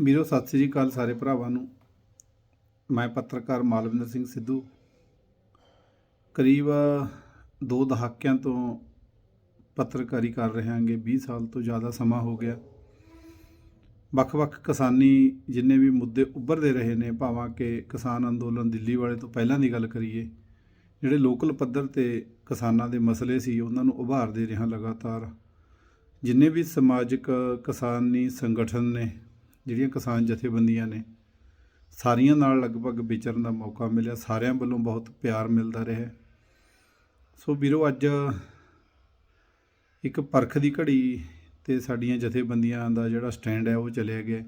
ਵੀਰੋ ਸਤਿ ਸ੍ਰੀ ਅਕਾਲ ਸਾਰੇ ਭਰਾਵਾਂ ਨੂੰ। ਮੈਂ ਪੱਤਰਕਾਰ ਮਾਲਵਿੰਦਰ ਸਿੰਘ ਸਿੱਧੂ। ਕਰੀਬ ਦੋ ਦਹਾਕਿਆਂ ਤੋਂ ਪੱਤਰਕਾਰੀ ਕਰ ਰਹੇ ਹਾਂਗੇ। 20 ਸਾਲ ਤੋਂ ਜ਼ਿਆਦਾ ਸਮਾਂ ਹੋ ਗਿਆ। ਵੱਖ-ਵੱਖ ਕਿਸਾਨੀ ਜਿੰਨੇ ਵੀ ਮੁੱਦੇ ਉੱਭਰਦੇ ਰਹੇ ਨੇ, ਭਾਵਾਂ ਕਿ ਕਿਸਾਨ ਅੰਦੋਲਨ ਦਿੱਲੀ ਵਾਲੇ ਤੋਂ ਪਹਿਲਾਂ ਦੀ ਗੱਲ ਕਰੀਏ, ਜਿਹੜੇ ਲੋਕਲ ਪੱਧਰ ਤੇ ਕਿਸਾਨਾਂ ਦੇ ਮਸਲੇ ਸੀ, ਉਹਨਾਂ ਨੂੰ ਉਭਾਰਦੇ ਰਿਹਾ ਲਗਾਤਾਰ। ਜਿੰਨੇ ਵੀ ਸਮਾਜਿਕ ਕਿਸਾਨੀ ਸੰਗਠਨ ਨੇ ਜਿਹੜੀਆਂ ਕਿਸਾਨ ਜਥੇਬੰਦੀਆਂ ਨੇ, ਸਾਰੀਆਂ ਨਾਲ ਲਗਭਗ ਵਿਚਰਨ ਦਾ ਮੌਕਾ ਮਿਲਿਆ, ਸਾਰਿਆਂ ਵੱਲੋਂ ਬਹੁਤ ਪਿਆਰ ਮਿਲਦਾ ਰਿਹਾ। ਸੋ ਵੀਰੋ, ਅੱਜ ਇੱਕ ਪਰਖ ਦੀ ਘੜੀ ਤੇ ਸਾਡੀਆਂ ਜਥੇਬੰਦੀਆਂ ਦਾ ਜਿਹੜਾ ਸਟੈਂਡ ਹੈ, ਉਹ ਚਲਿਆ ਗਿਆ।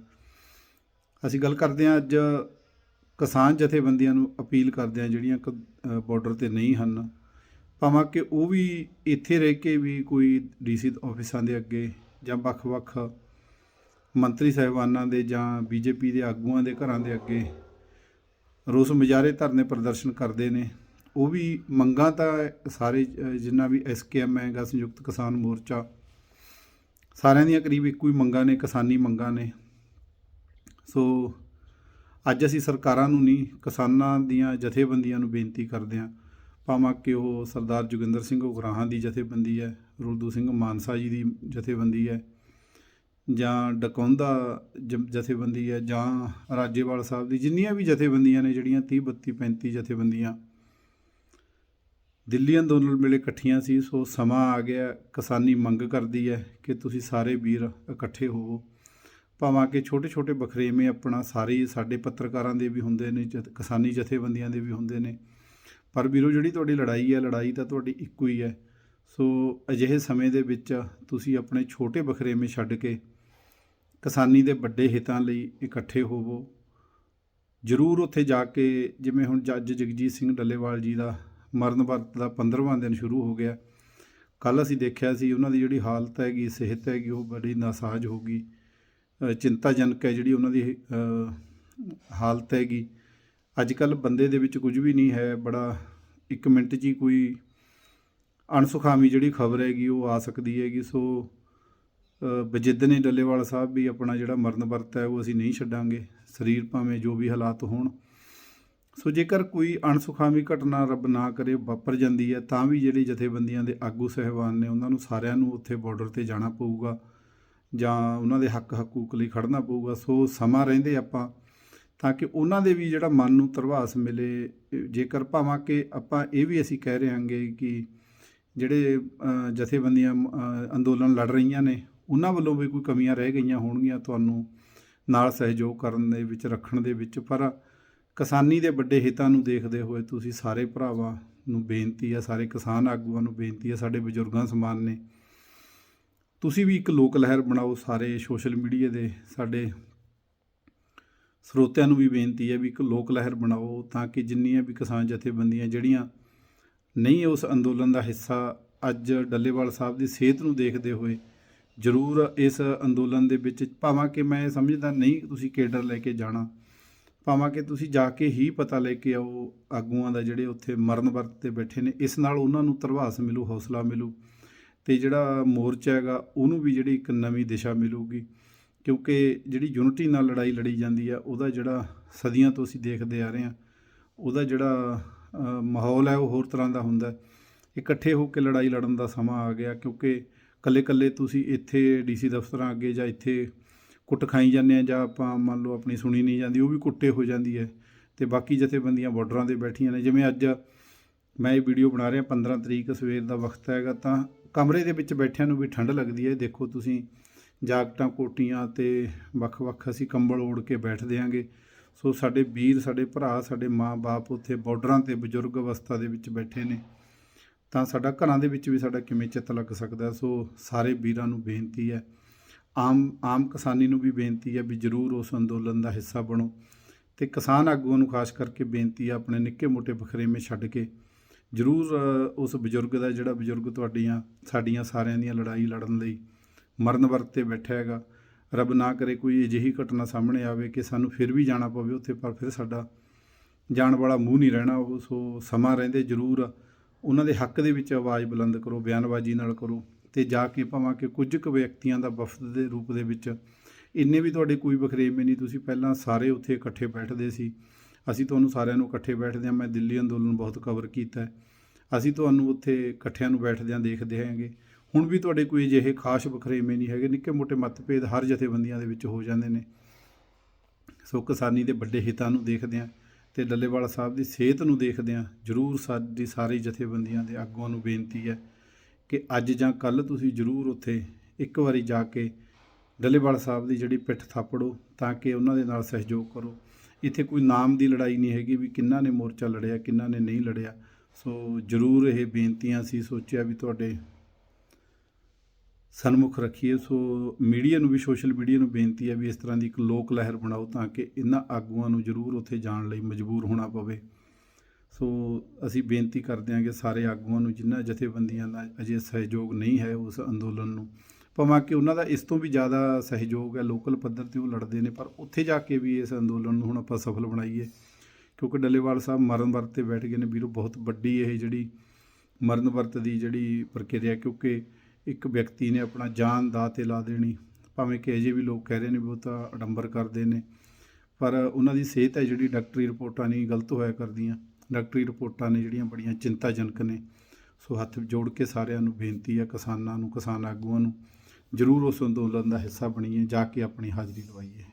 ਅਸੀਂ ਗੱਲ ਕਰਦੇ ਹਾਂ ਅੱਜ ਕਿਸਾਨ ਜਥੇਬੰਦੀਆਂ ਨੂੰ ਅਪੀਲ ਕਰਦੇ ਹਾਂ, ਜਿਹੜੀਆਂ ਬਾਰਡਰ ਤੇ ਨਹੀਂ ਹਨ, ਭਾਵੇਂ ਕਿ ਉਹ ਵੀ ਇੱਥੇ ਰਹਿ ਕੇ ਵੀ ਕੋਈ ਡੀਸੀ ਆਫਿਸਾਂ ਦੇ ਅੱਗੇ ਜਾਂ ਵੱਖ-ਵੱਖ ਮੰਤਰੀ ਸਾਹਿਬਾਨਾਂ ਦੇ ਜਾਂ ਬੀਜੇਪੀ ਦੇ ਆਗੂਆਂ ਦੇ ਘਰਾਂ ਦੇ ਅੱਗੇ ਰੋਸ ਮੁਜ਼ਾਹਰੇ ਧਰਨੇ ਪ੍ਰਦਰਸ਼ਨ ਕਰਦੇ ਨੇ। ਉਹ ਵੀ ਮੰਗਾਂ ਤਾਂ ਸਾਰੇ, ਜਿੰਨਾ ਵੀ ਐਸਕੇਐਮ ਹੈਗਾ ਸੰਯੁਕਤ ਕਿਸਾਨ ਮੋਰਚਾ, ਸਾਰਿਆਂ ਦੀਆਂ ਕਰੀਬ ਇੱਕੋ ਹੀ ਮੰਗਾਂ ਨੇ, ਕਿਸਾਨੀ ਮੰਗਾਂ ਨੇ। ਸੋ ਅੱਜ ਅਸੀਂ ਸਰਕਾਰਾਂ ਨੂੰ ਨਹੀਂ, ਕਿਸਾਨਾਂ ਦੀਆਂ ਜਥੇਬੰਦੀਆਂ ਨੂੰ ਬੇਨਤੀ ਕਰਦੇ ਹਾਂ, ਭਾਵੇਂ ਕਿ ਉਹ ਸਰਦਾਰ ਜੋਗਿੰਦਰ ਸਿੰਘ ਉਗਰਾਹਾਂ ਦੀ ਜਥੇਬੰਦੀ ਹੈ ਰੁਲਦੂ ਸਿੰਘ ਮਾਨਸਾ ਜੀ ਦੀ ਜਥੇਬੰਦੀ ਹੈ ਜਾਂ ਡਕੌਂਦਾ ਜ- ਜਥੇਬੰਦੀ ਹੈ ਜਾਂ ਰਾਜੇਵਾਲ ਸਾਹਿਬ ਦੀ ਜਿੰਨੀਆਂ ਵੀ ਜਥੇਬੰਦੀਆਂ ਨੇ ਜਿਹੜੀਆਂ 30 32 35 ਜਥੇਬੰਦੀਆਂ, ਦਿੱਲੀ ਅੰਦੋਲਨ ਵੇਲੇ ਇਕੱਠੀਆਂ ਸੀ, ਸੋ ਸਮਾਂ ਆ ਗਿਆ, ਕਿਸਾਨੀ ਮੰਗ ਕਰਦੀ ਹੈ ਕਿ ਤੁਸੀਂ ਸਾਰੇ ਵੀਰ ਇਕੱਠੇ ਹੋਵੋ। ਭਾਵਾਂ ਕਿ ਛੋਟੇ ਛੋਟੇ ਬਖਰੇਵੇਂ ਆਪਣਾ ਸਾਰੇ ਸਾਡੇ ਪੱਤਰਕਾਰਾਂ ਦੇ ਵੀ ਹੁੰਦੇ ਨੇ, ਜਥ- ਕਿਸਾਨੀ ਜਥੇਬੰਦੀਆਂ ਦੇ ਵੀ ਹੁੰਦੇ ਨੇ। ਪਰ ਵੀਰੋ, ਜਿਹੜੀ ਤੁਹਾਡੀ ਲੜਾਈ ਹੈ, ਲੜਾਈ ਤਾਂ ਤੁਹਾਡੀ ਇੱਕੋ ਹੀ ਹੈ। ਸੋ ਅਜਿਹੇ ਸਮੇਂ ਦੇ ਵਿੱਚ ਤੁਸੀਂ ਆਪਣੇ ਛੋਟੇ ਬਖਰੇਵੇਂ ਛੱਡ ਕੇ ਕਿਸਾਨੀ ਦੇ ਵੱਡੇ ਹਿੱਤਾਂ ਲਈ ਇਕੱਠੇ ਹੋਵੋ। ਜ਼ਰੂਰ ਉੱਥੇ ਜਾ ਕੇ ਜਿਵੇਂ ਹੁਣ ਜੱਜ ਜਗਜੀਤ ਸਿੰਘ ਡੱਲੇਵਾਲ ਜੀ ਦਾ ਮਰਨ ਵਰਤ ਦਾ 15ਵਾਂ ਦਿਨ ਸ਼ੁਰੂ ਹੋ ਗਿਆ। ਕੱਲ ਅਸੀਂ ਦੇਖਿਆ ਸੀ ਉਹਨਾਂ ਦੀ ਜਿਹੜੀ ਹਾਲਤ ਹੈਗੀ, ਸਿਹਤ ਹੈਗੀ, ਉਹ ਬੜੀ ਨਾਸਾਜ਼ ਹੋ ਗਈ। ਚਿੰਤਾਜਨਕ ਹੈ ਜਿਹੜੀ ਉਹਨਾਂ ਦੀ ਹਾਲਤ ਹੈਗੀ। ਅੱਜ ਕੱਲ ਬੰਦੇ ਦੇ ਵਿੱਚ ਕੁਝ ਵੀ ਨਹੀਂ ਹੈ, ਬੜਾ ਇੱਕ ਮਿੰਟ 'ਚ ਹੀ ਕੋਈ ਅਣਸੁਖਾਵੀ ਜਿਹੜੀ ਖਬਰ ਹੈਗੀ ਉਹ ਆ ਸਕਦੀ ਹੈਗੀ। ਸੋ ਬਜਿੱਦ ਨੇ ਡੱਲੇਵਾਲ ਸਾਹਿਬ ਵੀ ਆਪਣਾ ਜਿਹੜਾ ਮਰਨ ਵਰਤ ਹੈ ਉਹ ਅਸੀਂ ਨਹੀਂ ਛੱਡਾਂਗੇ। ਸਰੀਰ ਭਾਵੇਂ ਜੋ ਵੀ ਹਾਲਾਤ ਹੋਣ। ਸੋ ਜੇਕਰ ਕੋਈ ਅਣਸੁਖਾਵੀ ਘਟਨਾ ਰੱਬ ਨਾ ਕਰੇ ਵਾਪਰ ਜਾਂਦੀ ਹੈ ਤਾਂ ਵੀ ਜਿਹੜੇ ਜਥੇਬੰਦੀਆਂ ਦੇ ਆਗੂ ਸਹਿਬਾਨ ਨੇ ਉਹਨਾਂ ਨੂੰ ਸਾਰਿਆਂ ਨੂੰ ਉੱਥੇ ਬਾਰਡਰ ਤੇ ਜਾਣਾ ਪਊਗਾ ਜਾਂ ਉਹਨਾਂ ਦੇ ਹੱਕ ਹਕੂਕ ਲਈ ਖੜਨਾ ਪਊਗਾ। ਸੋ ਸਮਾਂ ਰਹਿੰਦੇ ਆਪਾਂ ਤਾਂ ਕਿ ਉਹਨਾਂ ਦੇ ਵੀ ਜਿਹੜਾ ਮਨ ਨੂੰ ਤਰਵਾਸ ਮਿਲੇ। ਜੇਕਰ ਭਾਵਾਂ ਕਿ ਆਪਾਂ ਇਹ ਵੀ ਅਸੀਂ ਕਹਿ ਰਹੇ ਹਾਂਗੇ ਕਿ ਜਿਹੜੇ ਜਥੇਬੰਦੀਆਂ ਅ, ਅੰਦੋਲਨ ਲੜ ਰਹੀਆਂ ਨੇ ਉਹਨਾਂ ਵੱਲੋਂ ਵੀ ਕੋਈ ਕਮੀਆਂ ਰਹਿ ਗਈਆਂ ਹੋਣਗੀਆਂ ਤੁਹਾਨੂੰ ਨਾਲ ਸਹਿਯੋਗ ਕਰਨ ਦੇ ਵਿੱਚ, ਰੱਖਣ ਦੇ ਵਿੱਚ, ਪਰ ਕਿਸਾਨੀ ਦੇ ਵੱਡੇ ਹਿੱਤਾਂ ਨੂੰ ਦੇਖਦੇ ਹੋਏ ਤੁਸੀਂ ਸਾਰੇ ਭਰਾਵਾਂ ਨੂੰ ਬੇਨਤੀ ਆ, ਸਾਰੇ ਕਿਸਾਨ ਆਗੂਆਂ ਨੂੰ ਬੇਨਤੀ ਆ, ਸਾਡੇ ਬਜ਼ੁਰਗਾਂ ਸਮਾਨ ਨੇ, ਤੁਸੀਂ ਵੀ ਇੱਕ ਲੋਕ ਲਹਿਰ ਬਣਾਓ, ਸਾਰੇ ਸੋਸ਼ਲ ਮੀਡੀਆ ਦੇ ਸਾਡੇ ਸਰੋਤਿਆਂ ਨੂੰ ਵੀ ਬੇਨਤੀ ਹੈ ਵੀ ਇੱਕ ਲੋਕ ਲਹਿਰ ਬਣਾਓ, ਤਾਂ ਕਿ ਜਿੰਨੀਆਂ ਵੀ ਕਿਸਾਨ ਜਥੇਬੰਦੀਆਂ ਜਿਹੜੀਆਂ ਨਹੀਂ ਉਸ ਅੰਦੋਲਨ ਦਾ ਹਿੱਸਾ ਅੱਜ ਡੱਲੇਵਾਲ ਸਾਹਿਬ ਦੀ ਸਿਹਤ ਨੂੰ ਦੇਖਦੇ ਹੋਏ ਜ਼ਰੂਰ ਇਸ ਅੰਦੋਲਨ ਦੇ ਵਿੱਚ ਭਾਵਾਂ ਕਿ ਮੈਂ ਸਮਝਦਾ ਨਹੀਂ ਤੁਸੀਂ ਕੇਡਰ ਲੈ ਕੇ ਜਾਣਾ। ਭਾਵਾਂ ਕਿ ਤੁਸੀਂ ਜਾ ਕੇ ਹੀ ਪਤਾ ਲੈ ਕੇ ਆਓ ਆਗੂਆਂ ਦਾ ਜਿਹੜੇ ਉੱਥੇ ਮਰਨ ਵਰਤ ਤੇ ਬੈਠੇ ਨੇ। ਇਸ ਨਾਲ ਉਹਨਾਂ ਨੂੰ ਤਰਵਾਸ ਮਿਲੂ, ਹੌਸਲਾ ਮਿਲੂ ਤੇ ਜਿਹੜਾ ਮੋਰਚਾ ਹੈਗਾ ਉਹਨੂੰ ਵੀ ਜਿਹੜੀ ਇੱਕ ਨਵੀਂ ਦਿਸ਼ਾ ਮਿਲੂਗੀ ਕਿਉਂਕਿ ਜਿਹੜੀ ਯੂਨਿਟੀ ਨਾਲ ਲੜਾਈ ਲੜੀ ਜਾਂਦੀ ਆ, ਉਹਦਾ ਜਿਹੜਾ ਸਦੀਆਂ ਤੋਂ ਅਸੀਂ ਦੇਖਦੇ ਆ ਰਹੇ ਹਾਂ, ਉਹਦਾ ਜਿਹੜਾ ਮਾਹੌਲ ਹੈ ਉਹ ਹੋਰ ਤਰ੍ਹਾਂ ਦਾ ਹੁੰਦਾ। ਇਕੱਠੇ ਹੋ ਕੇ ਲੜਾਈ ਲੜਨ ਦਾ ਸਮਾਂ ਆ ਗਿਆ ਕਿਉਂਕਿ ਕੱਲੇ-ਕੱਲੇ ਤੁਸੀਂ ਇੱਥੇ ਡੀਸੀ ਦਫ਼ਤਰਾਂ ਅੱਗੇ ਜਾਂ ਇੱਥੇ ਕੁੱਟ ਖਾਈ ਜਾਂਦੇ ਆ ਜਾਂ ਆਪਾਂ ਮੰਨ ਲਓ ਆਪਣੀ ਸੁਣੀ ਨਹੀਂ ਜਾਂਦੀ, ਉਹ ਵੀ ਕੁੱਟੇ ਹੋ ਜਾਂਦੀ ਹੈ ਤੇ ਬਾਕੀ ਜਥੇਬੰਦੀਆਂ ਬਾਰਡਰਾਂ ਤੇ ਬੈਠੀਆਂ ਨੇ। ਜਿਵੇਂ ਅੱਜ ਮੈਂ ਇਹ ਵੀਡੀਓ ਬਣਾ ਰਿਹਾ 15 ਤਰੀਕ ਸਵੇਰ ਦਾ ਵਕਤ ਹੈਗਾ ਤਾਂ ਕਮਰੇ ਦੇ ਵਿੱਚ ਬੈਠਿਆਂ ਨੂੰ ਵੀ ਠੰਡ ਲੱਗਦੀ ਹੈ। ਦੇਖੋ ਤੁਸੀਂ ਜਾਕਟਾਂ, ਕੋਟੀਆਂ ਤੇ ਵੱਖ-ਵੱਖ ਅਸੀਂ ਕੰਬਲ ਓੜ ਕੇ ਬੈਠ ਦਿਆਂਗੇ ਸੋ ਸਾਡੇ ਵੀਰ, ਸਾਡੇ ਭਰਾ, ਸਾਡੇ ਮਾਂ-ਬਾਪ ਉੱਥੇ ਬਾਰਡਰਾਂ ਤੇ ਬਜ਼ੁਰਗ ਅਵਸਥਾ ਦੇ ਵਿੱਚ ਬੈਠੇ ਨੇ। ਤਾਂ ਸਾਡਾ ਘਰਾਂ ਦੇ ਵਿੱਚ ਵੀ ਸਾਡਾ ਕਿਵੇਂ ਚਿੱਤ ਲੱਗ ਸਕਦਾ ਸੋ ਸਾਰੇ ਵੀਰਾਂ ਨੂੰ ਬੇਨਤੀ ਹੈ, ਆਮ ਆਮ ਕਿਸਾਨੀ ਨੂੰ ਵੀ ਬੇਨਤੀ ਹੈ ਵੀ ਜਰੂਰ ਉਸ ਅੰਦੋਲਨ ਦਾ ਹਿੱਸਾ ਬਣੋ ਤੇ ਕਿਸਾਨ ਆਗੂਆਂ ਨੂੰ ਖਾਸ ਕਰਕੇ ਬੇਨਤੀ ਹੈ ਆਪਣੇ ਨਿੱਕੇ ਮੋਟੇ ਬਖਰੇਵੇਂ ਛੱਡ ਕੇ ਜਰੂਰ ਉਸ ਬਜ਼ੁਰਗ ਦਾ ਜਿਹੜਾ ਬਜ਼ੁਰਗ ਤੁਹਾਡੀਆਂ, ਸਾਡੀਆਂ ਸਾਰਿਆਂ ਦੀਆਂ ਲੜਾਈ ਲੜਨ ਲਈ ਮਰਨ ਵਰਤ ਤੇ ਬੈਠਾ ਹੈਗਾ, ਰੱਬ ਨਾ ਕਰੇ ਕੋਈ ਅਜਿਹੀ ਘਟਨਾ ਸਾਹਮਣੇ ਆਵੇ ਕਿ ਸਾਨੂੰ ਫਿਰ ਵੀ ਜਾਣਾ ਪਵੇ ਉੱਥੇ ਪਰ ਫਿਰ ਸਾਡਾ ਜਾਣ ਵਾਲਾ ਮੂੰਹ ਨਹੀਂ ਰਹਿਣਾ ਉਹ, ਸੋ ਸਮਾਂ ਰਹਿੰਦੇ ਜ਼ਰੂਰ ਉਹਨਾਂ ਦੇ ਹੱਕ ਦੇ ਵਿੱਚ ਆਵਾਜ਼ ਬੁਲੰਦ ਕਰੋ, ਬਿਆਨਬਾਜ਼ੀ ਨਾਲ ਕਰੋ ਤੇ ਜਾ ਕੇ ਭਾਵੇਂ ਕਿ ਕੁਝ ਕੁ ਵਿਅਕਤੀਆਂ ਦਾ ਵਫਦ ਦੇ ਰੂਪ ਦੇ ਵਿੱਚ ਇੰਨੇ ਵੀ ਤੁਹਾਡੇ ਕੋਈ ਬਖਰੇਵੇਂ ਨਹੀਂ, ਤੁਸੀਂ ਪਹਿਲਾਂ ਸਾਰੇ ਉੱਥੇ ਇਕੱਠੇ ਬੈਠਦੇ ਸੀ। ਅਸੀਂ ਤੁਹਾਨੂੰ ਸਾਰਿਆਂ ਨੂੰ ਇਕੱਠੇ ਬੈਠਦੇ ਬੈਠਦਿਆਂ ਮੈਂ ਦਿੱਲੀ ਅੰਦੋਲਨ ਬਹੁਤ ਕਵਰ ਕੀਤਾ ਹੈ। ਅਸੀਂ ਤੁਹਾਨੂੰ ਉੱਥੇ ਇਕੱਠਿਆਂ ਨੂੰ ਬੈਠਦਿਆਂ ਦੇਖਦੇ ਹਾਂਗੇ। ਹੁਣ ਵੀ ਤੁਹਾਡੇ ਕੋਈ ਅਜਿਹੇ ਖਾਸ ਬਖਰੇਵੇਂ ਨਹੀਂ ਹੈਗੇ, ਨਿੱਕੇ ਮੋਟੇ ਮਤਭੇਦ ਹਰ ਜਥੇਬੰਦੀਆਂ ਦੇ ਵਿੱਚ ਹੋ ਜਾਂਦੇ ਨੇ। ਸੋ ਕਿਸਾਨੀ ਦੇ ਵੱਡੇ ਹਿੱਤਾਂ ਨੂੰ ਦੇਖਦੇ ਹਾਂ। ਤੇ ਡੱਲੇਵਾਲ ਸਾਹਿਬ ਦੀ ਸਿਹਤ ਨੂੰ ਦੇਖਦਿਆਂ ਜ਼ਰੂਰ ਸਾਡੀ ਸਾਰੀ ਜਥੇਬੰਦੀਆਂ ਦੇ ਆਗੂਆਂ ਨੂੰ ਬੇਨਤੀ ਹੈ ਕਿ ਅੱਜ ਜਾਂ ਕੱਲ ਤੁਸੀਂ ਜ਼ਰੂਰ ਉੱਥੇ ਇੱਕ ਵਾਰੀ ਜਾ ਕੇ ਡੱਲੇਵਾਲ ਸਾਹਿਬ ਦੀ ਜਿਹੜੀ ਪਿੱਠ ਥਾਪੜੋ ਤਾਂ ਕਿ ਉਹਨਾਂ ਦੇ ਨਾਲ ਸਹਿਯੋਗ ਕਰੋ। ਇੱਥੇ ਕੋਈ ਨਾਮ ਦੀ ਲੜਾਈ ਨਹੀਂ ਹੈਗੀ ਵੀ ਕਿੰਨਾ ਨੇ ਮੋਰਚਾ ਲੜਿਆ, ਕਿੰਨਾ ਨੇ ਨਹੀਂ ਲੜਿਆ। ਸੋ ਜ਼ਰੂਰ ਇਹ ਬੇਨਤੀਆਂ ਸੀ ਸੋਚਿਆ ਵੀ ਤੁਹਾਡੇ ਸਨਮੁਖ ਰੱਖੀਏ, ਸੋ ਮੀਡੀਆ ਨੂੰ ਵੀ, ਸੋਸ਼ਲ ਮੀਡੀਆ ਨੂੰ ਬੇਨਤੀ ਹੈ ਵੀ ਇਸ ਤਰ੍ਹਾਂ ਦੀ ਇੱਕ ਲੋਕ ਲਹਿਰ ਬਣਾਓ ਤਾਂ ਕਿ ਇਹਨਾਂ ਆਗੂਆਂ ਨੂੰ ਜ਼ਰੂਰ ਉੱਥੇ ਜਾਣ ਲਈ ਮਜਬੂਰ ਹੋਣਾ ਪਵੇ। ਸੋ ਅਸੀਂ ਬੇਨਤੀ ਕਰਦੇ ਹਾਂ ਕਿ ਸਾਰੇ ਆਗੂਆਂ ਨੂੰ ਜਿਨ੍ਹਾਂ ਜਥੇਬੰਦੀਆਂ ਦਾ ਅਜੇ ਸਹਿਯੋਗ ਨਹੀਂ ਹੈ ਉਸ ਅੰਦੋਲਨ ਨੂੰ, ਭਾਵੇਂ ਕਿ ਉਹਨਾਂ ਦਾ ਇਸ ਤੋਂ ਵੀ ਜ਼ਿਆਦਾ ਸਹਿਯੋਗ ਹੈ, ਲੋਕਲ ਪੱਧਰ ਤੇ ਉਹ ਲੜਦੇ ਨੇ, ਪਰ ਉੱਥੇ ਜਾ ਕੇ ਵੀ ਇਸ ਅੰਦੋਲਨ ਨੂੰ ਹੁਣ ਆਪਾਂ ਸਫਲ ਬਣਾਈਏ। ਕਿਉਂਕਿ ਡੱਲੇਵਾਲ ਸਾਹਿਬ ਮਰਨ ਵਰਤ ਤੇ ਬੈਠ ਗਏ ਨੇ, ਵੀਰੋ, ਬਹੁਤ ਵੱਡੀ ਇਹ ਜਿਹੜੀ ਮਰਨ ਵਰਤ ਦੀ ਜਿਹੜੀ ਪ੍ਰਕਿਰਿਆ ਕਿਉਂਕਿ ਇੱਕ ਵਿਅਕਤੀ ਨੇ ਆਪਣਾ ਜਾਨ ਦਾ ਤੇ ਲਾ ਦੇਣੀ। ਭਾਵੇਂ ਕਿ ਅਜੇ ਵੀ ਲੋਕ ਕਹਿ ਰਹੇ ਨੇ ਵੀ ਉਹ ਤਾਂ ਅਡੰਬਰ ਕਰਦੇ ਨੇ, ਪਰ ਉਹਨਾਂ ਦੀ ਸਿਹਤ ਹੈ ਜਿਹੜੀ, ਡਾਕਟਰੀ ਰਿਪੋਰਟਾਂ ਨਹੀਂ ਗਲਤ ਹੋਇਆ ਕਰਦੀਆਂ। ਡਾਕਟਰੀ ਰਿਪੋਰਟਾਂ ਨੇ ਜਿਹੜੀਆਂ ਬੜੀਆਂ ਚਿੰਤਾਜਨਕ ਨੇ। ਸੋ ਹੱਥ ਜੋੜ ਕੇ ਸਾਰਿਆਂ ਨੂੰ ਬੇਨਤੀ ਹੈ ਕਿਸਾਨਾਂ ਨੂੰ, ਕਿਸਾਨ ਆਗੂਆਂ ਨੂੰ ਜ਼ਰੂਰ ਉਸ ਅੰਦੋਲਨ ਦਾ ਹਿੱਸਾ ਬਣੀਏ, ਜਾ ਕੇ ਆਪਣੀ ਹਾਜ਼ਰੀ ਲਵਾਈਏ।